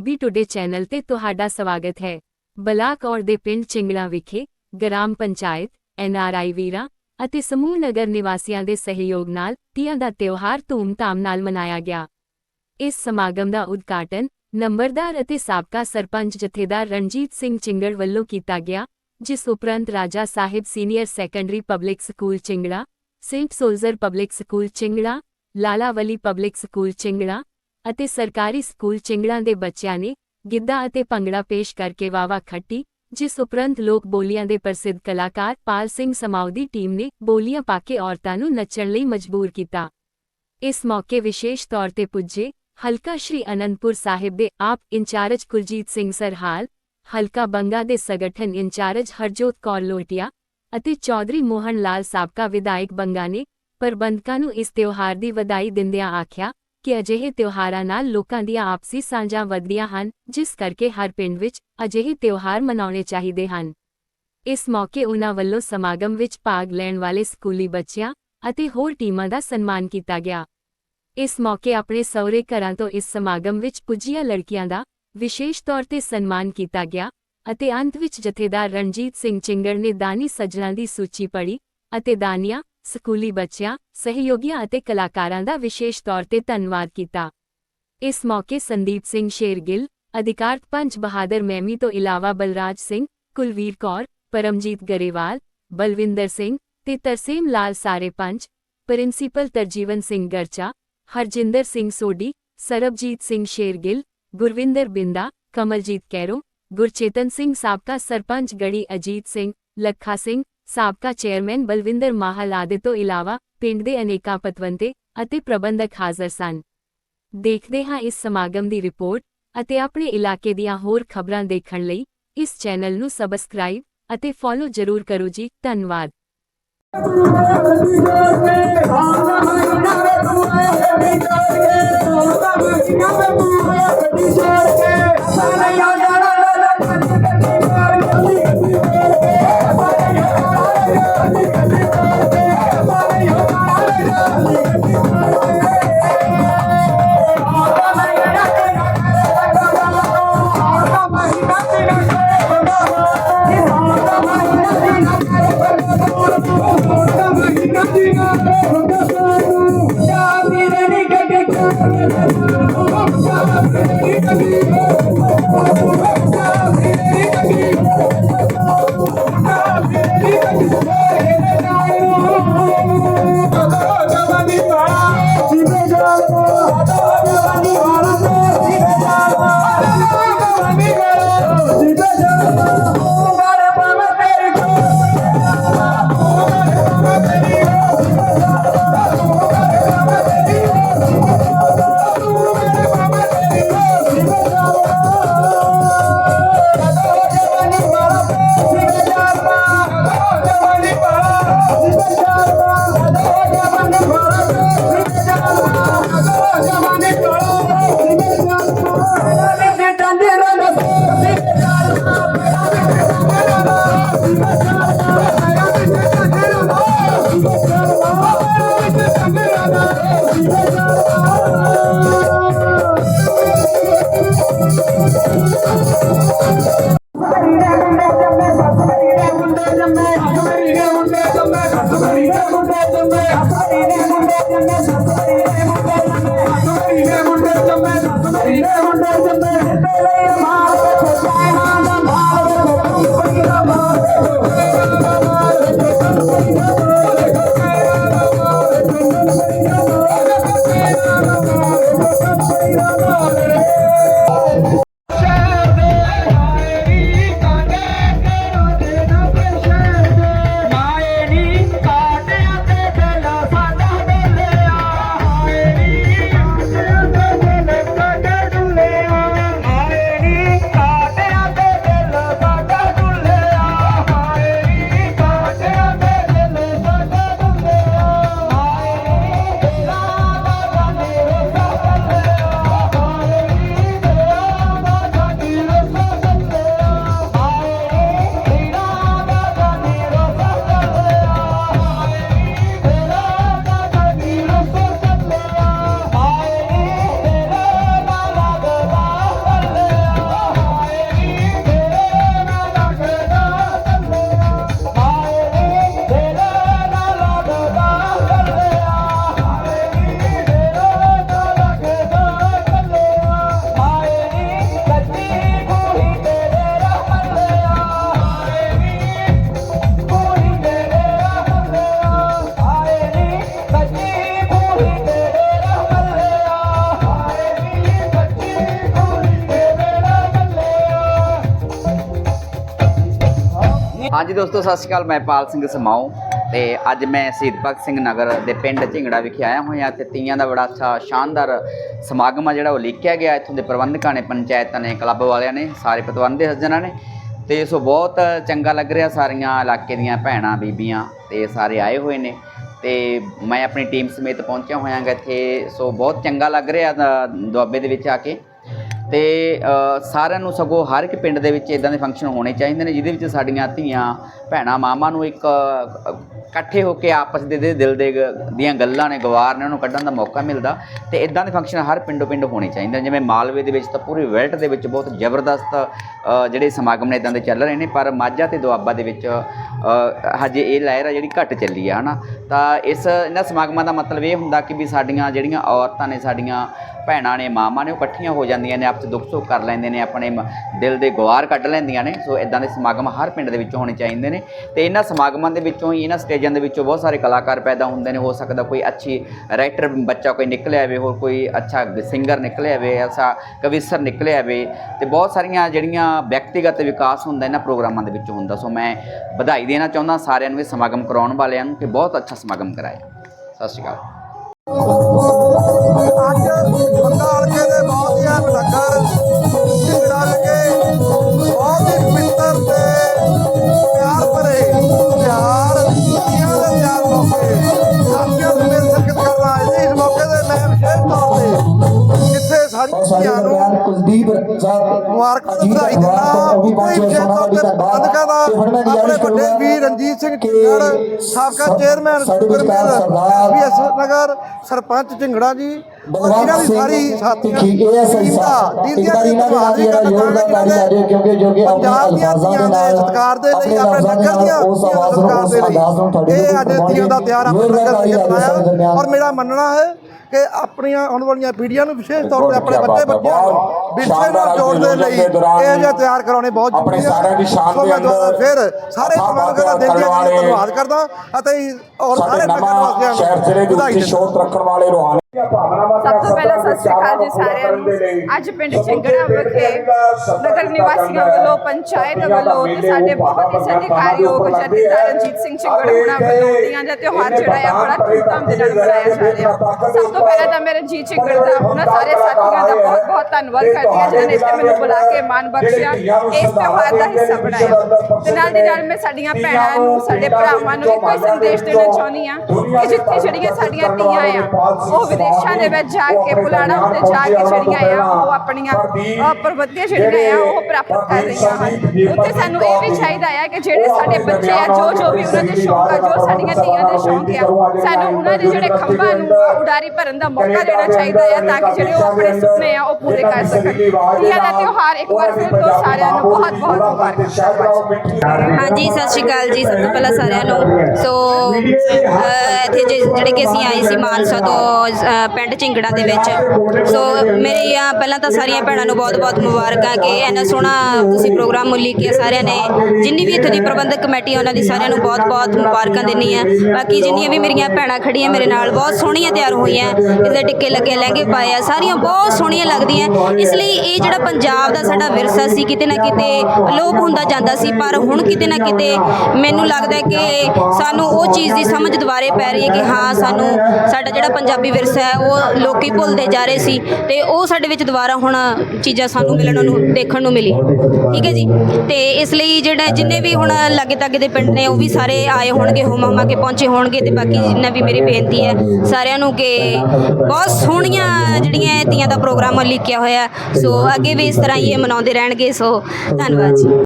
PB today channel ਤੇ ਤੁਹਾਡਾ ਸਵਾਗਤ ਹੈ। ਬਲਾਕ ਔਰ ਦੇ ਪਿੰਡ ਚਿੰਗੜਾ ਵਿਖੇ ਗ੍ਰਾਮ ਪੰਚਾਇਤ ਐਨਆਰਆਈ ਵੀਰਾਂ ਅਤੇ ਸਮੂਹ ਨਗਰ ਨਿਵਾਸੀਆਂ ਦੇ ਸਹਿਯੋਗ ਨਾਲ ਤੀਆਂ ਦਾ ਤਿਉਹਾਰ ਧੂਮਧਾਮ ਨਾਲ ਮਨਾਇਆ ਗਿਆ। ਇਸ ਸਮਾਗਮ ਦਾ ਉਦਘਾਟਨ ਨੰਬਰਦਾਰ ਅਤੇ ਸਾਬਕਾ ਸਰਪੰਚ ਜਥੇਦਾਰ ਰਣਜੀਤ ਸਿੰਘ ਚਿੰਗੜ ਵੱਲੋਂ ਕੀਤਾ ਗਿਆ, ਜਿਸ ਉਪਰੰਤ Raja Sahib senior secondary public school Chingra, saint soldier public school Chingra, Lalawali public school Chingra ਅਤੇ ਸਰਕਾਰੀ ਸਕੂਲ ਚਿੰਗੜਾਂ ਦੇ ਬੱਚਿਆਂ ਨੇ ਗਿੱਧਾ ਅਤੇ ਭੰਗੜਾ ਪੇਸ਼ ਕਰਕੇ ਵਾਵਾ ਖੱਟੀ, ਜਿਸ ਉਪਰੰਤ ਲੋਕ ਬੋਲੀਆਂ ਦੇ ਪ੍ਰਸਿੱਧ ਕਲਾਕਾਰ ਪਾਲ ਸਿੰਘ ਸਮਾਉ ਦੀ ਟੀਮ ਨੇ ਬੋਲੀਆਂ ਪਾ ਕੇ ਔਰਤਾਂ ਨੂੰ ਨੱਚਣ ਲਈ ਮਜਬੂਰ ਕੀਤਾ। ਇਸ ਮੌਕੇ ਵਿਸ਼ੇਸ਼ ਤੌਰ ਤੇ ਪੁੱਜੇ ਹਲਕਾ ਸ਼੍ਰੀ ਅਨੰਦਪੁਰ ਸਾਹਿਬ ਦੇ ਆਪ ਇੰਚਾਰਜ ਕੁਲਜੀਤ ਸਿੰਘ ਸਰਹਾਲ, ਹਲਕਾ ਬੰਗਾ ਦੇ ਸੰਗਠਨ ਇੰਚਾਰਜ ਹਰਜੋਤ ਕੌਰ ਲੋਟਿਆ ਅਤੇ ਚੌਧਰੀ ਮੋਹਨ ਲਾਲ ਸਾਬਕਾ ਵਿਧਾਇਕ ਬੰਗਾ ਨੇ ਪ੍ਰਬੰਧਕਾਂ ਨੂੰ ਇਸ ਤਿਉਹਾਰ ਦੀ ਵਧਾਈ ਦਿੰਦਿਆਂ ਆਖਿਆ ਕਿ ਅਜਿਹੇ ਤਿਉਹਾਰਾਂ ਨਾਲ ਲੋਕਾਂ ਦੀਆਂ ਆਪਸੀ ਸਾਂਝਾਂ ਵਧਦੀਆਂ ਹਨ, ਜਿਸ ਕਰਕੇ ਹਰ ਪਿੰਡ ਵਿੱਚ ਅਜਿਹੇ ਤਿਉਹਾਰ ਮਨਾਉਣੇ ਚਾਹੀਦੇ ਹਨ। ਇਸ ਮੌਕੇ ਉਨ੍ਹਾਂ ਵੱਲੋਂ ਸਮਾਗਮ ਵਿੱਚ ਭਾਗ ਲੈਣ ਵਾਲੇ ਸਕੂਲੀ ਬੱਚਿਆਂ ਅਤੇ ਹੋਰ ਟੀਮਾਂ ਦਾ ਸਨਮਾਨ ਕੀਤਾ ਗਿਆ। ਇਸ ਮੌਕੇ ਆਪਣੇ ਸਹੁਰੇ ਘਰਾਂ ਤੋਂ ਇਸ ਸਮਾਗਮ ਵਿੱਚ ਪੁੱਜੀਆਂ ਲੜਕੀਆਂ ਦਾ ਵਿਸ਼ੇਸ਼ ਤੌਰ ਤੇ ਸਨਮਾਨ ਕੀਤਾ ਗਿਆ ਅਤੇ ਅੰਤ ਵਿੱਚ ਜਥੇਦਾਰ ਰਣਜੀਤ ਸਿੰਘ ਚਿੰਗੜ ਨੇ ਦਾਨੀ ਸੱਜਣਾਂ ਦੀ ਸੂਚੀ ਪੜ੍ਹੀ ਅਤੇ ਦਾਨੀਆਂ ਸਕੂਲੀ ਬੱਚਿਆਂ, ਸਹਿਯੋਗੀਆਂ ਅਤੇ ਕਲਾਕਾਰਾਂ ਦਾ ਵਿਸ਼ੇਸ਼ ਤੌਰ ਤੇ ਧੰਨਵਾਦ ਕੀਤਾ। ਇਸ ਮੌਕੇ ਸੰਦੀਪ ਸਿੰਘ ਸ਼ੇਰਗਿੱਲ, ਅਧਿਕਾਰਤ ਪੰਚ ਬਹਾਦਰ ਮੈਮੀ ਤੋਂ ਇਲਾਵਾ ਬਲਰਾਜ ਸਿੰਘ, ਕੁਲਵੀਰ ਕੌਰ, ਪਰਮਜੀਤ ਗਰੇਵਾਲ, ਬਲਵਿੰਦਰ ਸਿੰਘ ਤੇ ਤਰਸੇਮ ਲਾਲ ਸਾਰੇ ਪੰਚ, ਪ੍ਰਿੰਸੀਪਲ ਤਰਜੀਵਨ ਸਿੰਘ ਗਰਚਾ, ਹਰਜਿੰਦਰ ਸਿੰਘ ਸੋਢੀ, ਸਰਬਜੀਤ ਸਿੰਘ ਸ਼ੇਰਗਿੱਲ, ਗੁਰਵਿੰਦਰ ਬਿੰਦਾ, ਕਮਲਜੀਤ ਕੈਰੋ, ਗੁਰਚੇਤਨ ਸਿੰਘ ਸਾਬਕਾ ਸਰਪੰਚ ਗੜੀ ਅਜੀਤ ਸਿੰਘ, ਲੱਖਾ ਸਿੰਘ ਸਾਬਕਾ ਚੇਅਰਮੈਨ ਬਲਵਿੰਦਰ ਮਾਹਲ ਆਦਿ ਤੋਂ ਇਲਾਵਾ ਪਿੰਡ ਦੇ ਅਨੇਕਾਂ ਪਤਵੰਤੇ ਅਤੇ ਪ੍ਰਬੰਧਕ ਹਾਜ਼ਰ ਸਨ। ਦੇਖਦੇ ਹਾਂ ਇਸ ਸਮਾਗਮ ਦੀ ਰਿਪੋਰਟ ਅਤੇ ਆਪਣੇ ਇਲਾਕੇ ਦੀਆਂ ਹੋਰ ਖਬਰਾਂ ਦੇਖਣ ਲਈ ਇਸ ਚੈਨਲ ਨੂੰ ਸਬਸਕ੍ਰਾਈਬ ਅਤੇ ਫੋਲੋ ਜ਼ਰੂਰ ਕਰੋ ਜੀ। ਧੰਨਵਾਦ। ਮਾਏ ਹਾਂਜੀ ਦੋਸਤੋ ਸਤਿ ਸ਼੍ਰੀ ਅਕਾਲ ਮੈਂ ਪਾਲ ਸਿੰਘ ਸਮਾਉ ਤੇ ਅੱਜ ਮੈਂ ਸ਼ਹੀਦ ਭਗਤ ਸਿੰਘ ਨਗਰ ਦੇ ਪਿੰਡ ਝਿੰਗੜਾ ਵਿਖੇ ਆਇਆ ਹੋਇਆ ਤੇ ਤੀਆਂ ਦਾ ਬੜਾ ਅੱਛਾ ਸ਼ਾਨਦਾਰ ਸਮਾਗਮ ਆ ਜਿਹੜਾ ਉਹ ਲਿਖਿਆ ਗਿਆ। ਇੱਥੋਂ ਦੇ ਪ੍ਰਬੰਧਕਾਂ ਨੇ ਪੰਚਾਇਤਾਂ ਨੇ ਕਲੱਬ ਵਾਲਿਆਂ ਨੇ ਸਾਰੇ ਪਤਵੰਤ ਦੇ ਸੱਜਣਾਂ ਨੇ ਤੇ ਸੋ ਬਹੁਤ ਚੰਗਾ ਲੱਗ ਰਿਹਾ ਸਾਰੀਆਂ ਇਲਾਕੇ ਦੀਆਂ ਭੈਣਾਂ ਬੀਬੀਆਂ ਤੇ ਸਾਰੇ ਆਏ ਹੋਏ ਨੇ ਤੇ ਮੈਂ ਆਪਣੀ ਟੀਮ ਸਮੇਤ ਪਹੁੰਚਿਆ ਹੋਇਆਗਾ ਇੱਥੇ। ਸੋ ਬਹੁਤ ਚੰਗਾ ਲੱਗ ਰਿਹਾ ਅ, ਦੁਆਬੇ ਦੇ ਵਿੱਚ ਆ ਕੇ। ਤੇ ਸਾਰਿਆਂ ਨੂੰ ਸਗੋਂ ਹਰ ਇੱਕ ਪਿੰਡ ਦੇ ਵਿੱਚ ਇਦਾਂ ਦੇ ਫੰਕਸ਼ਨ ਹੋਣੇ ਚਾਹੀਦੇ ਨੇ, ਜਿਹਦੇ ਵਿੱਚ ਸਾਡੀਆਂ ਧੀਆਂ, ਭੈਣਾਂ, ਮਾਵਾਂ ਨੂੰ ਇੱਕ ਇਕੱਠੇ ਹੋ ਕੇ ਆਪਸ ਦੇ ਦੇ ਦਿਲ ਦੇ ਦੀਆਂ ਗੱਲਾਂ ਨੇ, ਗਵਾਰ ਨੇ, ਉਹਨੂੰ ਕੱਢਣ ਦਾ ਮੌਕਾ ਮਿਲਦਾ। ਤੇ ਇਦਾਂ ਦੇ ਫੰਕਸ਼ਨ ਹਰ ਪਿੰਡੋ ਪਿੰਡ ਹੋਣੇ ਚਾਹੀਦੇ ਨੇ, ਜਿਵੇਂ ਮਾਲਵੇ ਦੇ ਵਿੱਚ ਤਾਂ ਪੂਰੀ ਵਰਲਡ ਦੇ ਵਿੱਚ ਬਹੁਤ ਜ਼ਬਰਦਸਤ ਜਿਹੜੇ ਸਮਾਗਮ ਨੇ ਇਦਾਂ ਦੇ ਚੱਲ ਰਹੇ ਨੇ, ਪਰ ਮਾਝਾ ਤੇ ਦੁਆਬਾ ਦੇ ਵਿੱਚ ਹਜੇ ਇਹ ਲਹਿਰ ਆ ਜਿਹੜੀ ਘਟ ਚੱਲੀ ਆ, ਹਨਾ। ਤਾਂ ਇਸ, ਇਹਨਾਂ ਸਮਾਗਮਾਂ ਦਾ ਮਤਲਬ ਇਹ ਹੁੰਦਾ ਕਿ ਵੀ ਸਾਡੀਆਂ ਜਿਹੜੀਆਂ ਔਰਤਾਂ ਨੇ, ਸਾਡੀਆਂ ਭੈਣਾਂ ਨੇ ਮਾਮਾ ਨੇ, ਉਹ ਇਕੱਠੀਆਂ ਹੋ ਜਾਂਦੀਆਂ ਨੇ, ਆਪਸ 'ਚ ਦੁੱਖ ਸੁੱਖ ਕਰ ਲੈਂਦੇ ਨੇ, ਆਪਣੇ ਮ- ਦਿਲ ਦੇ ਗੁਆਰ ਕੱਢ ਲੈਂਦੀਆਂ ਨੇ, ਸੋ ਇਦਾਂ ਦੇ ਸਮਾਗਮ ਹਰ ਪਿੰਡ ਦੇ ਵਿੱਚ ਹੋਣੇ ਚਾਹੀਦੇ ਨੇ। ਤੇ ਇਹਨਾਂ ਸਮਾਗਮਾਂ ਦੇ ਵਿੱਚੋਂ ਹੀ, ਇਹਨਾਂ ਸਟੇਜਾਂ ਦੇ ਵਿੱਚੋਂ ਬਹੁਤ ਸਾਰੇ ਕਲਾਕਾਰ ਪੈਦਾ ਹੁੰਦੇ ਨੇ, ਹੋ ਸਕਦਾ ਕੋਈ ਅੱਛੀ ਰਾਈਟਰ ਬੱਚਾ ਕੋਈ ਨਿਕਲਿਆ ਆਵੇ, ਹੋਰ ਕੋਈ ਅੱਛਾ ਸਿੰਗਰ ਨਿਕਲਿਆ ਹੋਵੇ ਐਸਾ ਕਵਿਸਰ ਨਿਕਲਿਆ ਆਵੇ, ਤੇ ਬਹੁਤ ਸਾਰੀਆਂ ਜਿਹੜੀਆਂ ਵਿਅਕਤੀਗਤ ਵਿਕਾਸ ਹੁੰਦਾ ਇਹਨਾਂ ਪ੍ਰੋਗਰਾਮਾਂ ਦੇ ਵਿੱਚ ਹੁੰਦਾ। ਸੋ ਮੈਂ ਵਧਾਈ ਦੇਣਾ ਚਾਹੁੰਦਾ ਸਾਰਿਆਂ ਨੂੰ ਇਹ ਸਮਾਗਮ ਕਰਾਉਣ ਵਾਲਿਆਂ ਨੂੰ ਕਿ ਬਹੁਤ ਅੱਛਾ ਸਮਾਗਮ ਕਰਾਇਆ। ਸਤਿ ਸ਼੍ਰੀ ਅਕਾਲ। ਕੁਲਦੀਪ ਸਾਹਿਬ ਮੁਬਾਰਕ ਵਧਾਈ ਦਿੰਦਾ ਕੋਈ ਵਿਸ਼ੇਸ਼ ਤੇ ਪ੍ਰਬੰਧਕਾਂ ਦਾ ਆਪਣੇ ਵੱਡੇ ਵੀਰ ਰਣਜੀਤ ਸਿੰਘ ਝਿੰਗੜ ਸਾਬਕਾ chairman sugar mill SPS Nagar sarpanch Jhingra ji ਸਾਰੀ ਜਿਹੜਾ ਯੋਗਦਾਨ ਕਰ ਰਹੇ ਕਿਉਂਕਿ ਜੋ ਕਿ ਆਪਣੇ ਪੰਜਾਬ ਦੀਆਂ ਅਲਫਾਜ਼ਾਂ ਧੀਆਂ ਦੇ ਦੇ ਨਾਲ ਸਤਿਕਾਰ ਦੇ ਲਈ ਆਪਣੇ ਆਪਣੇ ਲਫ਼ਜ਼ਾਂ ਦੇ ਨਗਰ ਦੀਆਂ ਨਾਲ ਉਸ ਆਵਾਜ਼ ਨੂੰ ਉਸ ਅੰਦਾਜ਼ ਨੂੰ ਤੁਹਾਡੇ ਇਹ ਅੱਜ ਧੀਆਂ ਦਾ ਤਿਆਰ ਆਪਣੇ ਨਗਰ ਵਿੱਚ ਬਣਾਇਆ ਦਰਮਿਆਨ। ਔਰ ਮੇਰਾ ਮੰਨਣਾ ਹੈ ਕਿ ਆਪਣੀਆਂ ਆਉਣ ਵਾਲੀਆਂ ਪੀੜ੍ਹੀਆਂ ਨੂੰ ਵਿਸ਼ੇਸ਼ ਤੌਰ ਤੇ ਆਪਣੇ ਬੱਚੇ ਬੱਚਿਆਂ ਨੂੰ ਵਿਰਸੇ ਨਾਲ ਜੋੜਨ ਦੇ ਲਈ ਇਹ ਜਿਹਾ ਤਿਆਰ ਕਰਾਉਣੇ ਬਹੁਤ ਜ਼ਰੂਰੀ ਆ। ਸਾਰਿਆਂ ਦੀ ਸ਼ਾਨ ਦੇ ਅੰਦਰ ਫਿਰ ਸਾਰੇ ਪ੍ਰਬੰਧਕਾਂ ਦਾ ਦਿਲ ਧੰਨਵਾਦ ਕਰਦਾ ਅਤੇ ਔਰ ਸਾਰੇ ਨਗਰ ਵਾਸੀਆਂ ਨੂੰ ਵਧਾਈ ਰੱਖਣ ਵਾਲੇ ਰੋਹਾਨੀ ਸਭ ਤੋਂ ਪਹਿਲਾਂ ਸਤਿ ਸ਼੍ਰੀ ਅਕਾਲ ਜੀ ਸਾਰਿਆਂ ਨੂੰ। ਅੱਜ ਪਿੰਡ ਚਿੰਗੜਾ ਵਿਖੇ ਨਗਰ ਨਿਵਾਸੀਆਂ ਵੱਲੋਂ ਪੰਚਾਇਤ ਵੱਲੋਂ ਤੇ ਸਾਡੇ ਬਹੁਤ ਹੀ ਸਤਿਕਾਰਯੋਗ ਜਥੇਦਾਰ ਰਣਜੀਤ ਸਿੰਘ ਚਿੰਗੜ ਹੋਣਾ ਵੱਲੋਂ ਤੀਆਂ ਦਾ ਤਿਉਹਾਰ ਜਿਹੜਾ ਆ ਬੜਾ ਧੂਮਧਾਮ ਦੇ ਨਾਲ ਮਨਾਇਆ ਜਾ ਰਿਹਾ। ਸਭ ਤੋਂ ਪਹਿਲਾਂ ਤਾਂ ਮੇਰੇ ਜੀ ਚਿੰਗੜ ਦਾ ਉਹਨਾਂ ਸਾਰੇ ਸਾਥੀਆਂ ਦਾ ਬਹੁਤ ਬਹੁਤ ਧੰਨਵਾਦ ਕਰਦੀ ਹਾਂ ਜਿਨ੍ਹਾਂ ਨੇ ਇੱਥੇ ਮੈਨੂੰ ਬੁਲਾ ਕੇ ਮਾਣ ਬਖਸ਼ਿਆ ਇਸ ਤਿਉਹਾਰ ਦਾ ਹਿੱਸਾ ਬਣਾਇਆ। ਤੇ ਨਾਲ ਦੀ ਨਾਲ ਮੈਂ ਸਾਡੀਆਂ ਭੈਣਾਂ ਨੂੰ ਸਾਡੇ ਭਰਾਵਾਂ ਨੂੰ ਇੱਕੋ ਹੀ ਸੰਦੇਸ਼ ਦੇਣਾ ਚਾਹੁੰਦੀ ਆ ਕਿ ਜਿੱਥੇ ਜਿਹੜੀਆਂ ਸਾਡੀਆਂ ਧੀਆਂ ਆ ਉਹ ਵਿਦੇਸ਼ਾਂ ਦੇ ਵਿੱਚ ਜਾ ਕੇ ਪੁਲਾੜਾ ਉੱਤੇ ਜਾ ਕੇ ਜਿਹੜੀਆਂ ਆ ਉਹ ਆਪਣੀਆਂ ਅਹ, ਜਿਹੜੀਆਂ ਆ ਉਹ ਪ੍ਰਾਪਤ ਕਰ ਰਹੀਆਂ ਹਨ। ਉੱਥੇ ਸਾਨੂੰ ਇਹ ਵੀ ਚਾਹੀਦਾ ਆ ਕਿ ਜਿਹੜੇ ਸਾਡੇ ਬੱਚੇ ਆ ਜੋ ਜੋ ਵੀ ਉਹਨਾਂ ਦੇ ਸ਼ੌਂਕ ਆ ਜੋ ਸਾਡੀਆਂ ਧੀਆਂ ਦੇ ਸ਼ੌਂਕ ਆ ਸਾਨੂੰ ਉਹਨਾਂ ਦੇ ਜਿਹੜੇ ਖੰਭਾਂ ਨੂੰ ਉਡਾਰੀ ਭਰਨ ਦਾ ਮੌਕਾ ਦੇਣਾ ਚਾਹੀਦਾ ਆ ਤਾਂ ਕਿ ਜਿਹੜੇ ਉਹ ਆਪਣੇ ਸੁਪਨੇ ਆ ਉਹ ਪੂਰੇ ਕਰ ਸਕਣ। ਧੀਆਂ ਦਾ ਤਿਉਹਾਰ ਇੱਕ ਵਾਰ ਫਿਰ ਤੋਂ ਸਾਰਿਆਂ ਨੂੰ ਬਹੁਤ ਬਹੁਤ ਮੁਬਾਰਕਾਂ ਹਾਂਜੀ ਸਤਿ ਸ਼੍ਰੀ ਅਕਾਲ ਜੀ ਸਭ ਤੋਂ ਪਹਿਲਾਂ ਸਾਰਿਆਂ ਨੂੰ। ਸੋ ਜਿਹੜੇ ਕਿ ਅਸੀਂ ਆਏ ਸੀ ਮਾਨਸਾ ਤੋਂ ਪਿੰਡ ਝਿੰਗੜਾ ਦੇ ਵਿੱਚ। ਸੋ ਮੇਰੀਆਂ ਪਹਿਲਾਂ ਤਾਂ ਸਾਰੀਆਂ ਭੈਣਾਂ ਨੂੰ ਬਹੁਤ-ਬਹੁਤ ਮੁਬਾਰਕਾਂ ਕਿ ਇੰਨਾ ਸੋਹਣਾ ਤੁਸੀਂ ਪ੍ਰੋਗਰਾਮ ਮੁਲੀਕਿਆ ਸਾਰਿਆਂ ਨੇ, ਜਿੰਨੀ ਵੀ ਇੱਥੇ ਦੀ ਪ੍ਰਬੰਧਕ ਕਮੇਟੀ ਉਹਨਾਂ ਦੀ ਸਾਰਿਆਂ ਨੂੰ ਬਹੁਤ-ਬਹੁਤ ਮੁਬਾਰਕਾਂ ਦਿੰਦੀ ਆ ਬਾਕੀ ਜਿੰਨੀਆਂ ਵੀ ਮੇਰੀਆਂ ਭੈਣਾਂ ਖੜੀਆਂ ਮੇਰੇ ਨਾਲ, ਬਹੁਤ ਸੋਹਣੀਆਂ ਤਿਆਰ ਹੋਈਆਂ ਇਹਦੇ ਟਿੱਕੇ ਲੱਗੇ, ਲਹਿੰਗੇ ਪਾਏ ਆ, ਸਾਰੀਆਂ ਬਹੁਤ ਸੋਹਣੀਆਂ ਲੱਗਦੀਆਂ। ਇਸ ਲਈ ਇਹ ਜਿਹੜਾ ਪੰਜਾਬ ਦਾ ਸਾਡਾ ਵਿਰਸਾ ਸੀ, ਕਿਤੇ ਨਾ ਕਿਤੇ ਅਲੋਪ ਹੁੰਦਾ ਜਾਂਦਾ ਸੀ, ਪਰ ਹੁਣ ਕਿਤੇ ਨਾ ਕਿਤੇ ਮੈਨੂੰ ਲੱਗਦਾ ਕਿ ਸਾਨੂੰ ਉਹ ਚੀਜ਼ ਦੀ ਸਮਝ ਦੁਬਾਰੇ ਪੈ ਰਹੀ ਹੈ ਕਿ ਹਾਂ ਸਾਨੂੰ ਸਾਡਾ ਜਿਹੜਾ ਪੰਜਾਬੀ ਵਿਰਸਾ ਹੈ, ਉਹ ਲੋਕੀ ਭੁੱਲਦੇ ਜਾ ਰਹੇ ਸੀ ਤੇ ਉਹ ਸਾਡੇ ਵਿੱਚ ਦੁਬਾਰਾ ਹੁਣ ਚੀਜ਼ਾਂ ਸਾਨੂੰ ਮਿਲਣ ਨੂੰ, ਦੇਖਣ ਨੂੰ ਮਿਲੀ। ਠੀਕ ਹੈ ਜੀ? ਤੇ ਇਸ ਲਈ ਜਿਹੜਾ ਜਿੰਨੇ ਵੀ ਹੁਣ ਲਾਗੇ ਤਾਗੇ ਦੇ ਪਿੰਡ ਨੇ, ਉਹ ਵੀ ਸਾਰੇ ਆਏ ਹੋਣਗੇ ਹੁਮ ਹੁਮਾ ਕੇ ਪਹੁੰਚੇ ਹੋਣਗੇ ਤੇ ਬਾਕੀ ਜਿੰਨਾ ਵੀ ਮੇਰੀ ਬੇਨਤੀ ਹੈ, ਸਾਰਿਆਂ ਨੂੰ ਕਿ ਬਹੁਤ ਸੋਹਣੀਆਂ ਜਿਹੜੀਆਂ ਇਹ ਤੀਆਂ ਦਾ ਪ੍ਰੋਗਰਾਮ ਲਿਖਿਆ ਹੋਇਆ ਸੋ ਅੱਗੇ ਵੀ ਇਸ ਤਰ੍ਹਾਂ ਹੀ ਇਹ ਮਨਾਉਂਦੇ ਰਹਿਣਗੇ। ਸੋ ਧੰਨਵਾਦ ਜੀ।